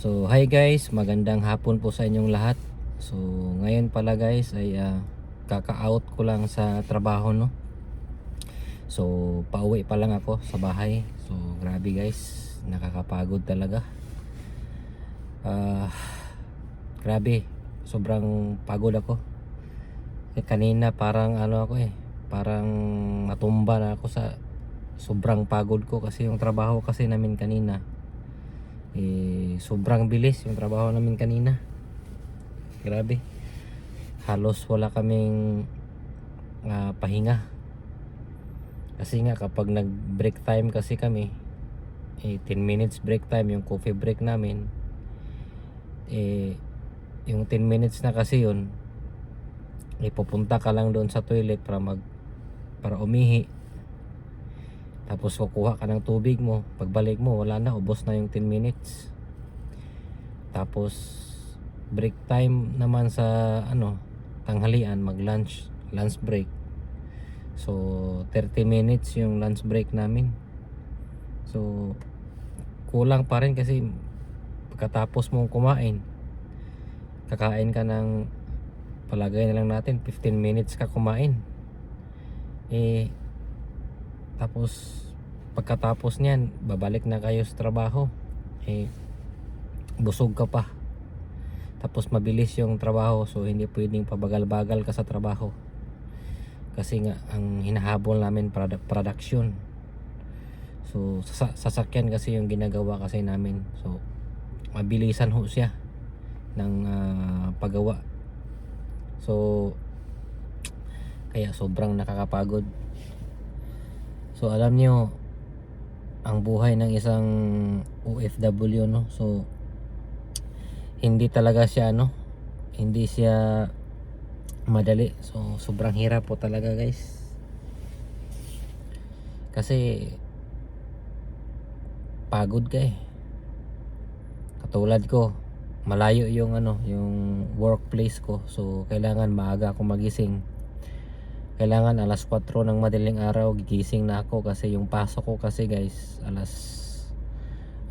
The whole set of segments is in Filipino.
So, hi guys, magandang hapon po sa inyong lahat. So, ngayon pala guys ay ah, kaka-out ko lang sa trabaho no. So, pauwi pa lang ako sa bahay. So, grabe guys, nakakapagod talaga. Ah, grabe, sobrang pagod ako. Eh, kanina parang ano ako eh, parang matumba na ako sa sobrang pagod ko kasi yung trabaho kasi namin kanina eh sobrang bilis yung trabaho namin kanina. Grabe. Halos wala kaming ah, pahinga. Kasi nga kapag nag break time kasi kami eh 10 minutes break time yung coffee break namin eh yung 10 minutes na kasi yun eh pupunta ka lang doon sa toilet para mag para umihi tapos kukuha ka ng tubig mo. Pagbalik mo, wala na. Ubos na yung 10 minutes. Tapos, break time naman sa, ano, tanghalian, mag-lunch, lunch break. So, 30 minutes yung lunch break namin. So, kulang pa rin kasi pagkatapos mong kumain, kakain ka ng, palagay na lang natin, 15 minutes ka kumain. Eh, tapos pagkatapos niyan, babalik na kayo sa trabaho. Eh busog ka pa. Tapos mabilis yung trabaho so hindi pwedeng pabagal-bagal ka sa trabaho. Kasi nga ang hinahabol namin produ- production. So sasa- sasakyan kasi yung ginagawa kasi namin. So mabilisan ho siya ng ah, paggawa. So kaya sobrang nakakapagod. So alam nyo ang buhay ng isang OFW no. So hindi talaga siya ano, hindi siya madali. So sobrang hirap po talaga guys. Kasi pagod ka eh. Katulad ko, malayo yung ano, yung workplace ko. So kailangan maaga ako magising kailangan alas 4 ng madaling araw gigising na ako kasi yung pasok ko kasi guys alas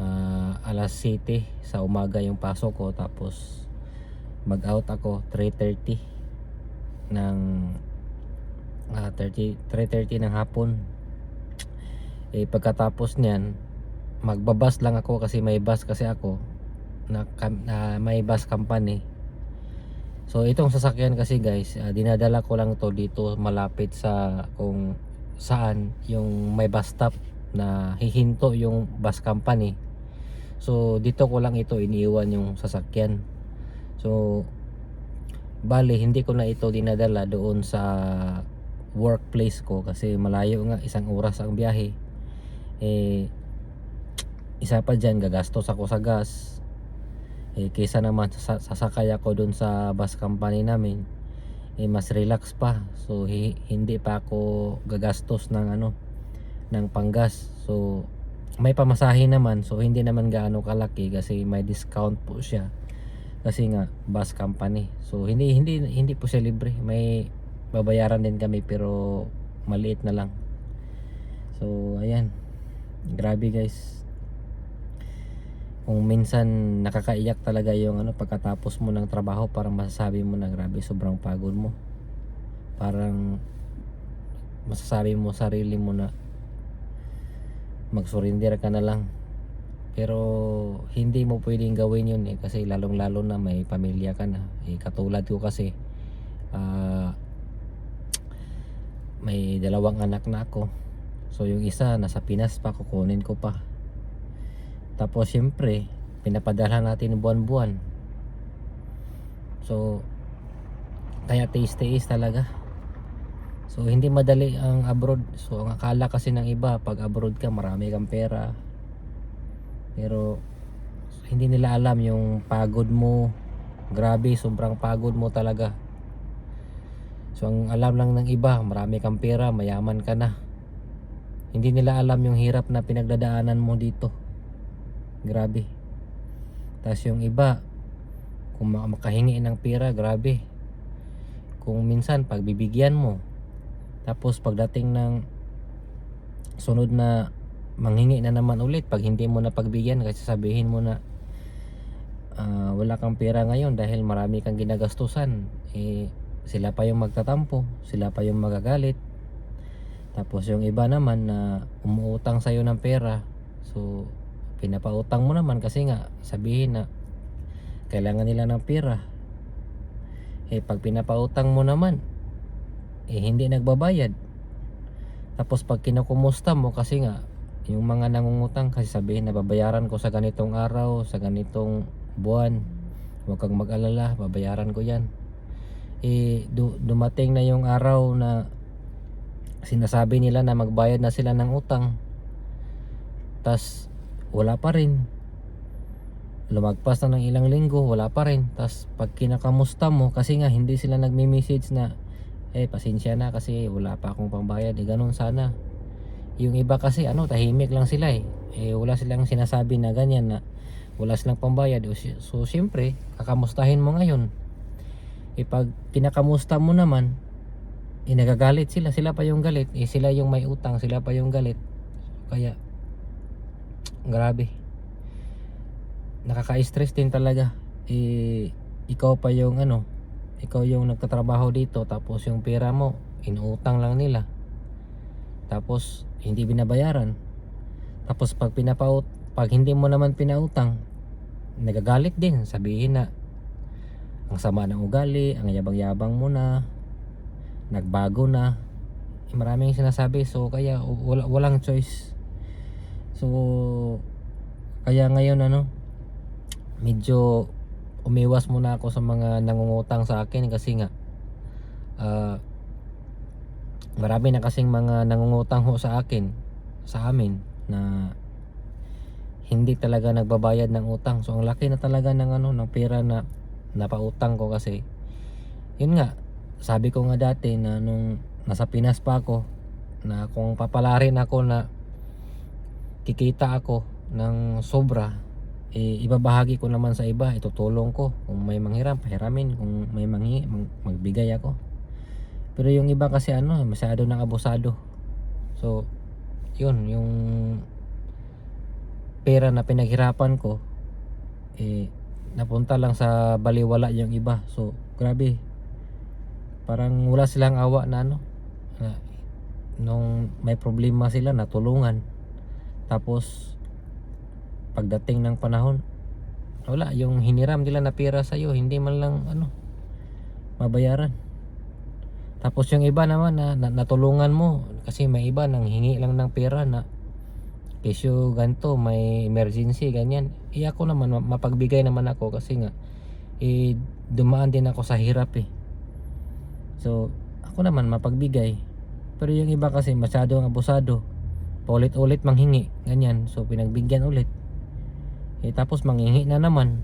ah, alas 7 sa umaga yung pasok ko. Tapos mag out ako 3.30 ng ah, 30, 3.30 ng hapon. Eh pagkatapos niyan magbabas lang ako kasi may bus kasi ako. Na, na may bus company So itong sasakyan kasi guys, ah, dinadala ko lang to dito malapit sa kung saan yung may bus stop na hihinto yung bus company. So dito ko lang ito iniiwan yung sasakyan. So bali hindi ko na ito dinadala doon sa workplace ko kasi malayo nga isang oras ang biyahe. Eh isa pa dyan gagastos ako sa gas eh, kaysa naman sa- sasakay ako dun sa bus company namin eh, mas relax pa. So hi- hindi pa ako gagastos ng ano ng panggas. So may pamasahe naman. So hindi naman gaano kalaki kasi may discount po siya. Kasi nga bus company. So hindi hindi hindi po siya libre. May babayaran din kami pero maliit na lang. So ayan. Grabe guys kung minsan nakakaiyak talaga yung ano pagkatapos mo ng trabaho parang masasabi mo na grabe sobrang pagod mo. Parang masasabi mo sarili mo na magsurinder ka na lang. Pero hindi mo pwedeng gawin yun eh kasi lalong lalo na may pamilya ka na. Eh, katulad ko kasi ah, may dalawang anak na ako. So yung isa nasa Pinas pa kukunin ko pa tapos syempre, pinapadala natin buwan-buwan. So, kaya taste-taste talaga. So, hindi madali ang abroad. So, ang akala kasi ng iba, pag abroad ka, marami kang pera. Pero, hindi nila alam yung pagod mo. Grabe, sobrang pagod mo talaga. So, ang alam lang ng iba, marami kang pera, mayaman ka na. Hindi nila alam yung hirap na pinagdadaanan mo dito. Grabe. Tapos yung iba, kung ma- makahingi ng pera, grabe. Kung minsan, pagbibigyan mo. Tapos pagdating ng sunod na manghingi na naman ulit, pag hindi mo na pagbigyan, kasi sabihin mo na, wala kang pera ngayon dahil marami kang ginagastusan eh sila pa yung magtatampo sila pa yung magagalit tapos yung iba naman na umuutang sa'yo ng pera so pinapautang mo naman kasi nga sabihin na kailangan nila ng pera. Eh pag pinapautang mo naman eh hindi nagbabayad. Tapos pag kinukumusta mo kasi nga yung mga nangungutang kasi sabihin na babayaran ko sa ganitong araw sa ganitong buwan. Huwag kang mag-alala babayaran ko yan. Eh du- dumating na yung araw na sinasabi nila na magbayad na sila ng utang. Tas wala pa rin. Lumagpas na ng ilang linggo wala pa rin. Tas pag kinakamusta mo kasi nga hindi sila nagme-message na eh pasensya na kasi wala pa akong pambayad. Eh ganun sana. Yung iba kasi ano tahimik lang sila eh, eh wala silang sinasabi na ganyan na wala silang pambayad. So siyempre kakamustahin mo ngayon. Eh pag kinakamusta mo naman eh nagagalit sila. Sila pa yung galit. Eh sila yung may utang sila pa yung galit. Kaya grabe. Nakaka-stress din talaga. Eh ikaw pa yung ano ikaw yung nagtatrabaho dito tapos yung pera mo inuutang lang nila. Tapos hindi binabayaran. Tapos pag pinapaut pag hindi mo naman pinautang nagagalit din. Sabihin na ang sama ng ugali ang yabang-yabang mo na nagbago na. Maraming sinasabi so kaya walang choice so kaya ngayon ano medyo umiwas muna ako sa mga nangungutang sa akin kasi nga ah, marami na kasing mga nangungutang ho sa akin sa amin na hindi talaga nagbabayad ng utang. So ang laki na talaga ng ano ng pera na napautang ko kasi yun nga sabi ko nga dati na nung nasa Pinas pa ako na kung papalarin ako na kikita ako ng sobra eh, ibabahagi ko naman sa iba itutulong ko. Kung may manghiram pahiramin. Kung may manghi mag- magbigay ako. Pero yung iba kasi ano masyado nang abusado. So yun yung pera na pinaghirapan ko eh napunta lang sa baliwala yung iba. So grabe. Parang wala silang awa na ano na, nung may problema sila natulungan tapos pagdating ng panahon wala. Yung hiniram nila na pera sa iyo hindi man lang ano mabayaran. Tapos yung iba naman na, na natulungan mo kasi may iba nang hingi lang ng pera na kesyo ganto may emergency ganyan. Eh ako naman ma- mapagbigay naman ako kasi nga eh dumaan din ako sa hirap eh. So ako naman mapagbigay. Pero yung iba kasi masyadong abusado paulit-ulit manghingi ganyan. So pinagbigyan ulit. Eh tapos manghingi na naman.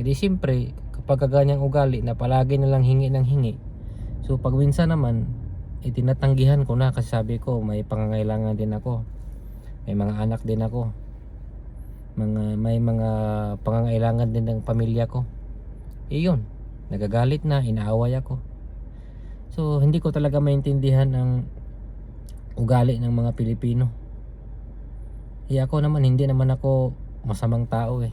Hindi siyempre kapag kaganyang ugali na palagi na lang hingi ng hingi. So pag minsan naman eh tinatanggihan ko na kasi sabi ko may pangangailangan din ako. May mga anak din ako. Mga may mga pangangailangan din ng pamilya ko. Eh yun. Nagagalit na inaaway ako. So hindi ko talaga maintindihan ang ugali ng mga Pilipino. Eh ako naman hindi naman ako masamang tao eh